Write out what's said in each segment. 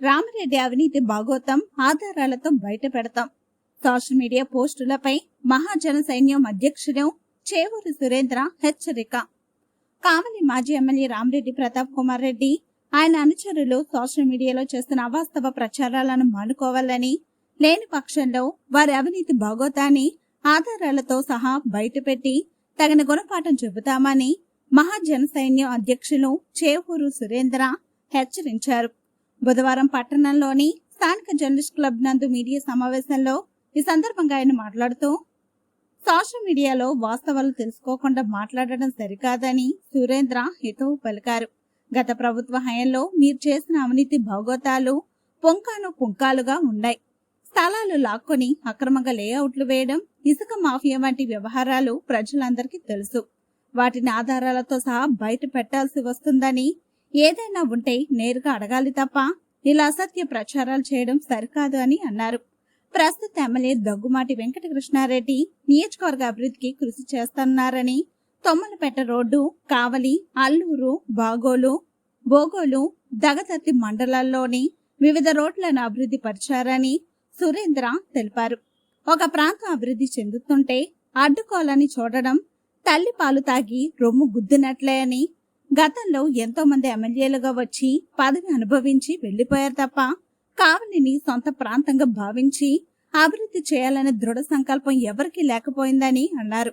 రామిరెడ్డి అవినీతి భాగోతం ఆధారాలతో బయట పెడతాం సోషల్ మీడియా పోస్టులపై మహాజన సైన్యం అధ్యక్షుడు చేవూరి సురేంద్ర హెచ్చరిక. కావలి మాజీ ఎమ్మెల్యే రామిరెడ్డి ప్రతాప్ కుమార్ రెడ్డి ఆయన అనుచరులు సోషల్ మీడియాలో చేస్తున్న అవాస్తవ ప్రచారాలను మానుకోవాలని లేని పక్షంలో వారి అవినీతి భాగోతాన్ని ఆధారాలతో సహా బయటపెట్టి తగిన గుణపాఠం చెబుతామని మహాజన సైన్యం అధ్యక్షులు చేవూరు సురేంద్ర హెచ్చరించారు. బుధవారం పట్టణంలోని స్థానిక జర్నలిస్ట్ క్లబ్ నందు మీడియా సమావేశంలో ఈ సందర్భంగా ఆయన మాట్లాడుతూ సోషల్ మీడియాలో వాస్తవాలు తెలుసుకోకుండా మాట్లాడడం సరికాదని సురేంద్ర హితవు పలికారు. గత ప్రభుత్వ హయాంలో మీరు చేసిన అవినీతి భౌగోతాలు పొంకాను పుంకాలుగా ఉన్నాయి. స్థలాలు లాక్కొని అక్రమంగా లేఅవుట్లు వేయడం ఇసుక మాఫియా వంటి వ్యవహారాలు ప్రజలందరికీ తెలుసు. వాటిని ఆధారాలతో సహా బయట పెట్టాల్సి వస్తుందని ఏదైనా ఉంటే నేరుగా అడగాలి తప్ప ఇలా అసత్య ప్రచారాలు చేయడం సరికాదు అని అన్నారు. ప్రస్తుత ఎమ్మెల్యే దగ్గుమాటి వెంకటకృష్ణారెడ్డి నియోజకవర్గ అభివృద్ధికి కృషి చేస్తున్నారని తొమ్మలపేట రోడ్డు కావలి అల్లూరు బాగోలు బోగోలు దగదర్తి మండలాల్లోని వివిధ రోడ్లను అభివృద్ధి పరిచారని సురేంద్ర తెలిపారు. ఒక ప్రాంతం అభివృద్ధి చెందుతుంటే అడ్డుకోవాలని చూడడం తల్లి పాలు తాగి రొమ్ము గుద్దినట్లే అని గతంలో ఎంతో మంది ఎమ్మెల్యేలుగా వచ్చి పదవి అనుభవించి వెళ్ళిపోయారు తప్ప కావలిని సొంత ప్రాంతంగా భావించి అభివృద్ధి చేయాలనే దృఢ సంకల్పం ఎవరికీ లేకపోయిందని అన్నారు.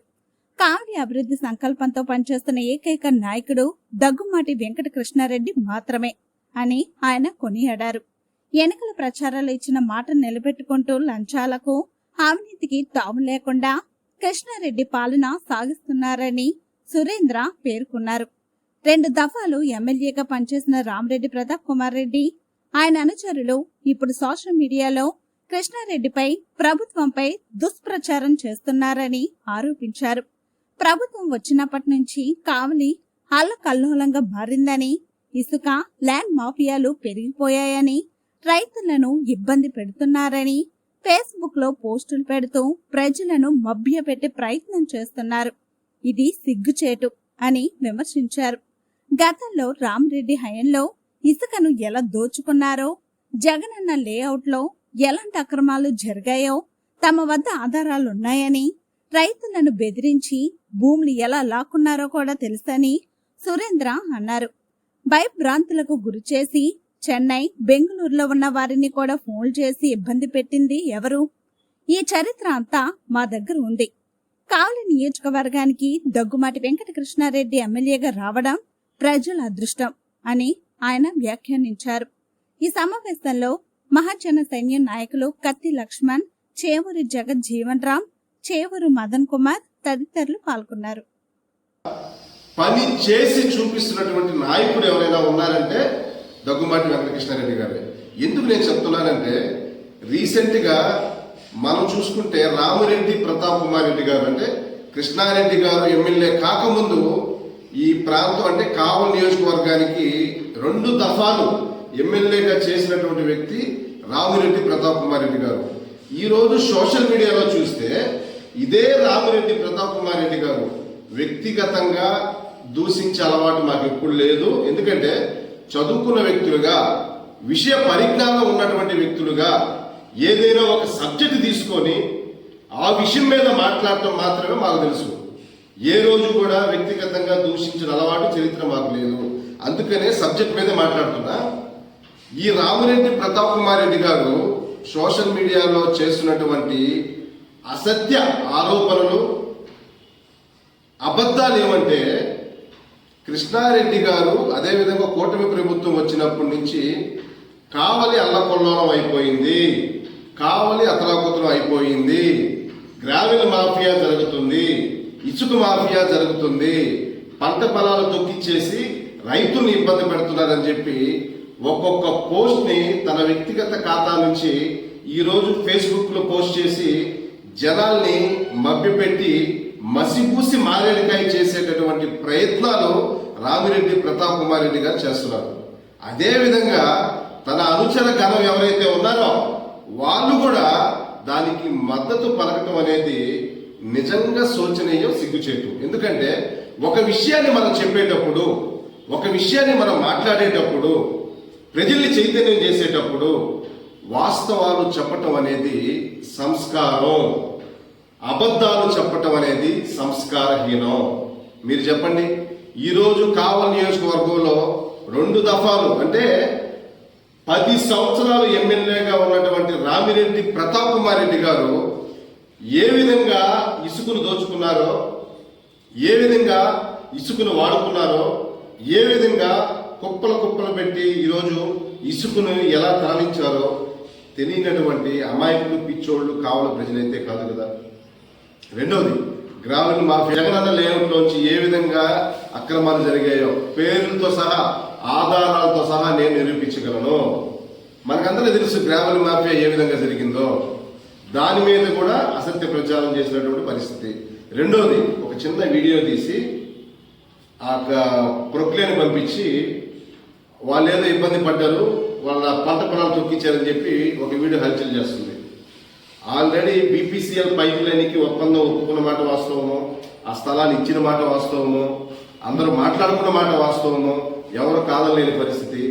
కావలి అభివృద్ధి సంకల్పంతో పనిచేస్తున్న ఏకైక నాయకుడు దగ్గుమాటి వెంకట కృష్ణారెడ్డి మాత్రమే అని ఆయన కొనియాడారు. ఎన్నికల ప్రచారాలు ఇచ్చిన మాట నిలబెట్టుకుంటూ లంచాలకు అవినీతికి తాము లేకుండా కృష్ణారెడ్డి పాలన సాగిస్తున్నారని సురేంద్ర పేర్కొన్నారు. రెండు దఫాలు ఎమ్మెల్యేగా పనిచేసిన రామరెడ్డి ప్రతాప్ కుమార్ రెడ్డి. ఆయన అనుచరులు ఇప్పుడు సోషల్ మీడియాలో కృష్ణారెడ్డిపై ప్రభుత్వంపై దుష్ప్రచారం చేస్తున్నారని ఆరోపించారు. ప్రభుత్వం వచ్చినప్పటి నుంచి కావలి అల్లకల్లోలంగా మారిందని ఇసుక ల్యాండ్ మాఫియాలు పెరిగిపోయాయని రైతులను ఇబ్బంది పెడుతున్నారని ఫేస్బుక్లో పోస్టులు పెడుతూ ప్రజలను మభ్యపెట్టే ప్రయత్నం చేస్తున్నారు. ఇది సిగ్గుచేటు అని విమర్శించారు. గతంలో రామరెడ్డి హయంలో ఇసుకను ఎలా దోచుకున్నారో జగనన్న లేఅవుట్లో ఎలాంటి అక్రమాలు జరిగాయో తమ వద్ద ఆధారాలున్నాయని రైతులను బెదిరించి భూములు ఎలా లాక్కున్నారో కూడా తెలుసని సురేంద్ర అన్నారు. భయభ్రాంతులకు గురిచేసి చెన్నై బెంగళూరులో ఉన్న వారిని కూడా ఫోన్ చేసి ఇబ్బంది పెట్టింది ఎవరు? ఈ చరిత్ర అంతా మా దగ్గర ఉంది. కావలి నియోజకవర్గానికి దగ్గుమాటి వెంకటకృష్ణారెడ్డి ఎమ్మెల్యేగా రావడం ప్రజల అదృష్టం అని ఆయన వ్యాఖ్యానించారు. ఈ సమావేశంలో మహాజన సైన్య నాయకులు కత్తి లక్ష్మణ్ చేవూరి జగత్ జీవన్ రామ్ చేవూరు మదన్ కుమార్ తదితరులు పాల్గొన్నారు. పని చేసి చూపిస్తున్నటువంటి నాయకుడు ఎవరైనా ఉన్నారంటే దగ్గుమాటి వెంకటకృష్ణారెడ్డి గారు. ఎందుకు నేను చెప్తున్నానంటే రీసెంట్గా మనం చూసుకుంటే రామిరెడ్డి ప్రతాప్ కుమార్ రెడ్డి గారు అంటే కృష్ణారెడ్డి గారు ఎమ్మెల్యే కాకముందు ఈ ప్రాంతం అంటే కావల్ నియోజకవర్గానికి రెండు దఫాలు ఎమ్మెల్యేగా చేసినటువంటి వ్యక్తి రామిరెడ్డి ప్రతాప్ కుమార్ రెడ్డి గారు. ఈరోజు సోషల్ మీడియాలో చూస్తే ఇదే రామిరెడ్డి ప్రతాప్ కుమార్ రెడ్డి గారు వ్యక్తిగతంగా దూషించే అలవాటు మాకు ఎప్పుడు లేదు. ఎందుకంటే చదువుకున్న వ్యక్తులుగా విషయ పరిజ్ఞానం ఉన్నటువంటి వ్యక్తులుగా ఏదైనా ఒక సబ్జెక్ట్ తీసుకొని ఆ విషయం మీద మాట్లాడటం మాత్రమే మాకు తెలుసు. ఏ రోజు కూడా వ్యక్తిగతంగా దూషించిన అలవాటు చరిత్ర మాకు లేదు. అందుకనే సబ్జెక్ట్ మీద మాట్లాడుతున్నా. ఈ రామిరెడ్డి ప్రతాప్ కుమార్ రెడ్డి గారు సోషల్ మీడియాలో చేస్తున్నటువంటి అసత్య ఆరోపణలు అబద్ధాలు ఏమంటే కృష్ణారెడ్డి గారు అదేవిధంగా కూటమి ప్రభుత్వం వచ్చినప్పటి నుంచి కావలి అల్లకొల్లోలం అయిపోయింది. కావలి అతలాకుతలం అయిపోయింది. గ్రామీణ మాఫియా జరుగుతుంది. ఇసుక మాఫియా జరుగుతుంది. పంట పొలాలు తొక్కిచ్చేసి రైతుల్ని ఇబ్బంది పెడుతున్నారని చెప్పి ఒక్కొక్క పోస్ట్ని తన వ్యక్తిగత ఖాతా నుంచి ఈరోజు ఫేస్బుక్లో ఫేస్బుక్లో పోస్ట్ చేసి జనాల్ని మభ్యపెట్టి మసిపూసి మారేడికాయ చేసేటటువంటి ప్రయత్నాలు రామిరెడ్డి ప్రతాప్ కుమార్ రెడ్డి గారు చేస్తున్నారు. అదే విధంగా తన అనుచర గణం ఎవరైతే ఉన్నారో వాళ్ళు కూడా దానికి మద్దతు పలకటం అనేది నిజంగా శోచనీయం సిగ్గుచేటు. ఎందుకంటే ఒక విషయాన్ని మనం చెప్పేటప్పుడు ఒక విషయాన్ని మనం మాట్లాడేటప్పుడు ప్రజల్ని చైతన్యం చేసేటప్పుడు వాస్తవాలు చెప్పటం అనేది సంస్కారం. అబద్ధాలు చెప్పటం అనేది సంస్కారహీనం. మీరు చెప్పండి ఈరోజు కావల్ నియోజకవర్గంలో రెండు దఫాలు అంటే పది సంవత్సరాలు ఎమ్మెల్యేగా ఉన్నటువంటి రామిరెడ్డి ప్రతాప్ కుమార్ రెడ్డి గారు ఏ విధంగా ఇసుకను దోచుకున్నారో ఏ విధంగా ఇసుకను వాడుకున్నారో ఏ విధంగా కుప్పలు కుప్పలు పెట్టి ఈరోజు ఇసుకను ఎలా తరలించారో తెలియనటువంటి అమాయకులు పిచ్చోళ్ళు కావాల ప్రజలైతే కాదు కదా. రెండవది గ్రామీణ మాఫియా జగనన్న లేఅవుట్లోంచి ఏ విధంగా అక్రమాలు జరిగాయో పేర్లతో సహా ఆధారాలతో సహా నేను నిరూపించగలను. మనకందరూ తెలుసు గ్రామీణ మాఫియా ఏ విధంగా జరిగిందో. దాని మీద కూడా అసత్య ప్రచారం చేసినటువంటి పరిస్థితి. రెండోది ఒక చిన్న వీడియో తీసి ఆ ప్రొక్లేని పంపించి వాళ్ళు ఏదో ఇబ్బంది పడ్డారు వాళ్ళ పంట పొలాలు తొక్కించారని చెప్పి ఒక వీడియో హల్చల్ చేస్తుంది. ఆల్రెడీ బీపీసీఎల్ పైప్ లైన్కి ఒప్పందం ఒప్పుకున్న మాట వాస్తవము ఆ స్థలాన్ని ఇచ్చిన మాట వాస్తవము అందరూ మాట్లాడుకున్న మాట వాస్తవము ఎవరు కాదలేని పరిస్థితి.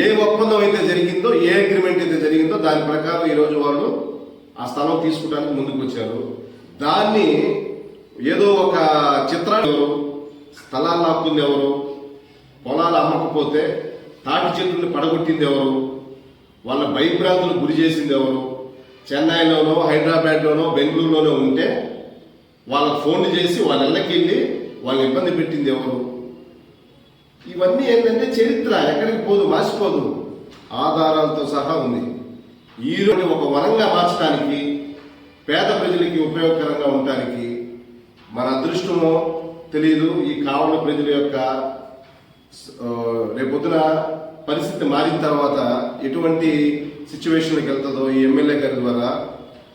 ఏ ఒప్పందం అయితే జరిగిందో ఏ అగ్రిమెంట్ అయితే జరిగిందో దాని ప్రకారం ఈరోజు వాళ్ళు ఆ స్థలం తీసుకోవడానికి ముందుకు వచ్చారు దాన్ని ఏదో ఒక చిత్రాన్ని స్థలాలు లాక్కుంది ఎవరు పొలాలు అమ్మకపోతే తాటి చెట్లను పడగొట్టింది ఎవరు వాళ్ళ భయభ్రాంతులు గురి చేసింది ఎవరు చెన్నైలోనో హైదరాబాద్లోనో బెంగళూరులోనో ఉంటే వాళ్ళకి ఫోన్లు చేసి వాళ్ళ ఇళ్ళకి వెళ్ళి వాళ్ళని ఇబ్బంది పెట్టింది ఎవరు. ఇవన్నీ ఏంటంటే చరిత్ర ఎక్కడికి పోదు మాసిపోదు ఆధారాలతో సహా ఉంది. ఈరోజు ఒక వనంగా మార్చడానికి పేద ప్రజలకి ఉపయోగకరంగా ఉండటానికి మన అదృష్టమో తెలియదు ఈ కావల ప్రజల యొక్క రేపొద్దున పరిస్థితి మారిన తర్వాత ఎటువంటి సిచ్యువేషన్కి వెళ్తుందో ఈ ఎమ్మెల్యే గారి ద్వారా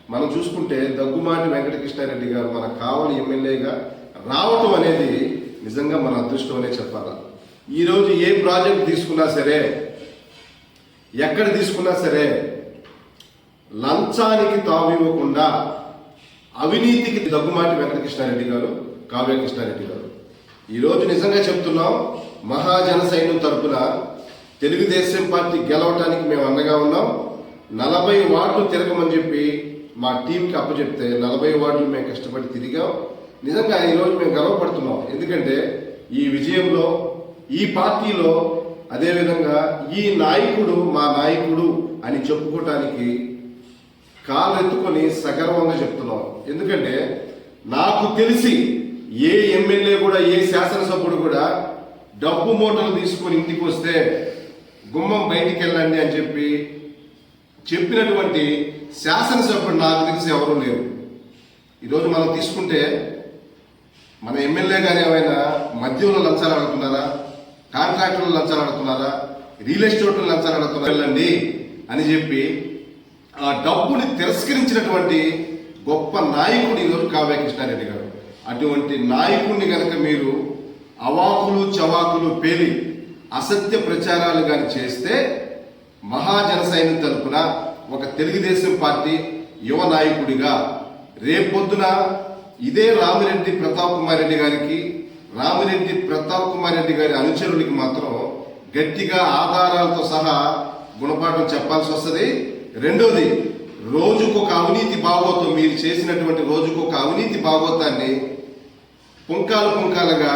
మనం చూసుకుంటే దగ్గుమాటి వెంకటకృష్ణారెడ్డి గారు మన కావలి ఎమ్మెల్యేగా రావటం అనేది నిజంగా మన అదృష్టం అనే చెప్పాలి? ఈరోజు ఏ ప్రాజెక్ట్ తీసుకున్నా సరే ఎక్కడ తీసుకున్నా సరే లంచానికి తావివ్వకుండా అవినీతికి దగ్గుమాటి వెంకటకృష్ణారెడ్డి గారు కావ్య కృష్ణారెడ్డి గారు. ఈరోజు నిజంగా చెప్తున్నాం మహాజన సైన్యం తరపున తెలుగుదేశం పార్టీ గెలవటానికి మేము అండగా ఉన్నాం. నలభై వార్డులు తిరగమని చెప్పి మా టీంకి అప్పచెప్తే నలభై వార్డులు మేము కష్టపడి తిరిగాం. నిజంగా ఈరోజు మేము గర్వపడుతున్నాం. ఎందుకంటే ఈ విజయంలో ఈ పార్టీలో అదేవిధంగా ఈ నాయకుడు మా నాయకుడు అని చెప్పుకోవటానికి కాలు ఎత్తుకొని సగర్వంగా చెప్తున్నాం ఎందుకంటే నాకు తెలిసి ఏ ఎమ్మెల్యే కూడా ఏ శాసనసభ్యుడు కూడా డబ్బు మూటలు తీసుకొని ఇంటికి వస్తే గుమ్మం బయటికి వెళ్ళండి అని చెప్పి చెప్పినటువంటి శాసనసభ్యుడు నాకు తెలిసి ఎవరూ లేరు. ఈరోజు మనం తీసుకుంటే మన ఎమ్మెల్యే గారు ఏమైనా మద్యంలో లంచాలు అడుగుతున్నారా? కాంట్రాక్టర్లు లంచాలు అడుగుతున్నారా? రియల్ ఎస్టేట్లో లంచాలు అడుగుతున్నారు? వెళ్ళండి అని చెప్పి ఆ డబ్బుని తిరస్కరించినటువంటి గొప్ప నాయకుడు ఈరోజు కావ్య కృష్ణారెడ్డి గారు. అటువంటి నాయకుడిని కనుక మీరు అవాకులు చవాకులు పేలి అసత్య ప్రచారాలు కానీ చేస్తే మహాజన సైన్యం తరపున ఒక తెలుగుదేశం పార్టీ యువ నాయకుడిగా రేపొద్దున ఇదే రామిరెడ్డి ప్రతాప్ కుమార్ రెడ్డి గారికి రామిరెడ్డి ప్రతాప్ కుమార్ రెడ్డి గారి అనుచరులకి మాత్రం గట్టిగా ఆధారాలతో సహా గుణపాఠం చెప్పాల్సి వస్తుంది. రెండోది రోజుకొక అవినీతి భాగోతం మీరు చేసినటువంటి రోజుకొక అవినీతి భాగోతాన్ని పుంకాలు పుంకాలుగా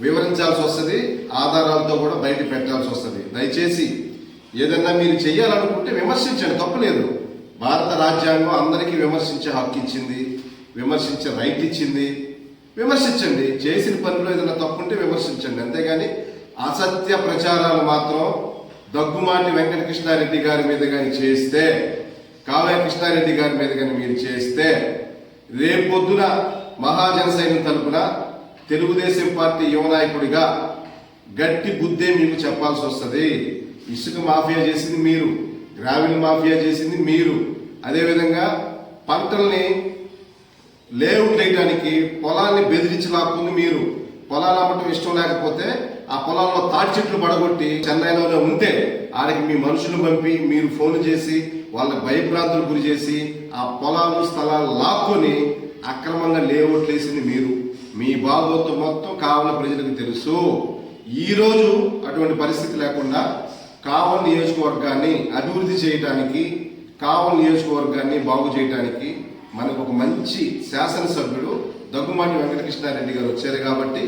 వివరించాల్సి వస్తుంది ఆధారాలతో కూడా బయట పెట్టాల్సి వస్తుంది. దయచేసి ఏదన్నా మీరు చేయాలనుకుంటే విమర్శించండి తప్పలేదు. భారత రాజ్యాంగం అందరికీ విమర్శించే హక్కు ఇచ్చింది విమర్శించే రైట్ ఇచ్చింది. విమర్శించండి చేసిన పనిలో ఏదైనా తప్పుంటే విమర్శించండి. అంతేగాని అసత్య ప్రచారాలు మాత్రం దగ్గుమాటి వెంకట కృష్ణారెడ్డి గారి మీద కానీ చేస్తే కావ్య కృష్ణారెడ్డి గారి మీద కానీ మీరు చేస్తే రేపొద్దున మహాజన సైన్యం తరపున తెలుగుదేశం పార్టీ యువ నాయకుడిగా గట్టి బుద్ధే మీకు చెప్పాల్సి వస్తుంది. ఇసుక మాఫియా చేసింది మీరు గ్రామీణ మాఫియా చేసింది మీరు. అదేవిధంగా పంటల్ని లేఅవుట్ వేయడానికి పొలాన్ని బెదిరించి లాక్కుంది మీరు. పొలాలు అమ్మటం ఇష్టం లేకపోతే ఆ పొలాల్లో తాటి చెట్లు పడగొట్టి చెన్నైలోనే ఉంటే ఆడికి మీ మనుషులు పంపి మీరు ఫోన్ చేసి వాళ్ళ భయభ్రాంతులు గురి చేసి ఆ పొలాలు స్థలాలు లాక్కొని అక్రమంగా లేఅవుట్లు వేసింది మీరు. మీ బాగోతం మొత్తం కావాల ప్రజలకు తెలుసు. ఈరోజు అటువంటి పరిస్థితి లేకుండా కావల్ నియోజకవర్గాన్ని అభివృద్ధి చేయడానికి కావల్ నియోజకవర్గాన్ని బాగు చేయడానికి మనకు ఒక మంచి శాసనసభ్యుడు దగ్గుమాటి వెంకటకృష్ణారెడ్డి గారు వచ్చారు కాబట్టి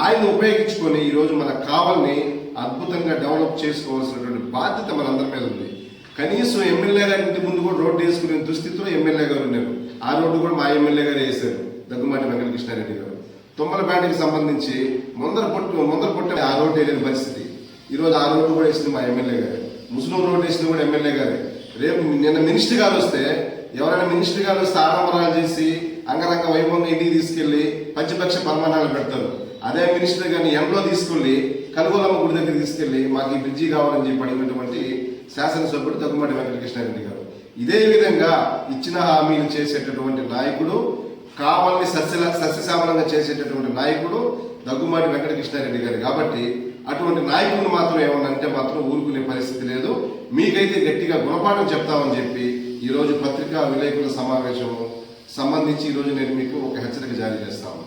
ఆయన ఉపయోగించుకొని ఈరోజు మన కావల్ని అద్భుతంగా డెవలప్ చేసుకోవాల్సినటువంటి బాధ్యత మనందరి మీద ఉంది. కనీసం ఎమ్మెల్యే గారి ఇంటి ముందు కూడా రోడ్డు వేసుకునే దుస్థితిలో ఎమ్మెల్యే గారు ఉన్నారు. ఆ రోడ్డు కూడా మా ఎమ్మెల్యే గారు వేశారు దగ్గుమాటి వెంకటకృష్ణారెడ్డి గారు. తుమ్మలపేటకి సంబంధించి ముందర పొట్టు ముందర పొట్టు ఆ రోడ్డు వేయలేని పరిస్థితి. ఈరోజు ఆ రోడ్డు కూడా వేసింది మా ఎమ్మెల్యే గారు. ముస్లిం రోడ్డు వేసింది కూడా ఎమ్మెల్యే గారే. రేపు నిన్న మినిస్టర్ గారు వస్తే ఎవరైనా మినిస్టర్ గారు వస్తే ఆడంబరాలు చేసి అంగరంగ వైభవంగా ఇంటికి తీసుకెళ్ళి పంచపక్ష పరమాణాలు పెడతారు. అదే మినిస్టర్ గారిని ఎండలో తీసుకెళ్ళి కలుగోలమ్మ గుడి దగ్గర తీసుకెళ్ళి మాకు ఈ బ్రిడ్జి కావాలని చెప్పి అడిగినటువంటి శాసనసభ్యుడు దగ్గుమాటి వెంకటకృష్ణారెడ్డి గారు. ఇదే విధంగా ఇచ్చిన హామీలు చేసేటటువంటి నాయకుడు కావాలని సస్య సస్యశామలంగా చేసేటటువంటి నాయకుడు దగ్గుమాటి వెంకటకృష్ణారెడ్డి గారు. కాబట్టి అటువంటి నాయకుడు మాత్రం ఏమన్నా అంటే మాత్రం ఊరుకునే పరిస్థితి లేదు. మీకైతే గట్టిగా గుణపాఠం చెప్తామని చెప్పి ఈరోజు పత్రికా విలేకరుల సమావేశం సంబంధించి ఈరోజు నేను మీకు ఒక హెచ్చరిక జారీ చేస్తాను.